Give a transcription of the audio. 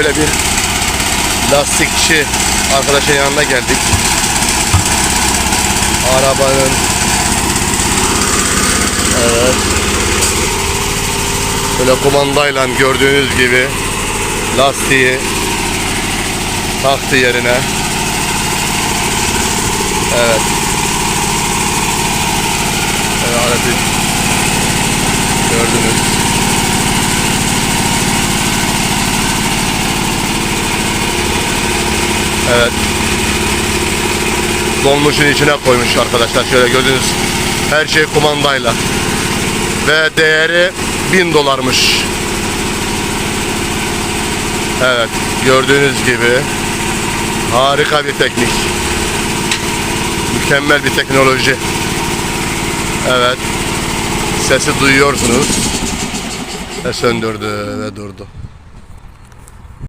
Böyle bir lastikçi arkadaşın yanına geldik. Arabanın Evet. Böyle kumandayla gördüğünüz gibi lastiği taktı yerine. Evet. Evet Evet. Dolmuşun içine koymuş arkadaşlar. Şöyle gördünüz. Her şey kumandayla. Ve değeri 1000 dolarmış. Evet. Gördüğünüz gibi harika bir teknik. Mükemmel bir teknoloji. Evet. Sesi duyuyorsunuz. Ve söndürdü ve durdu.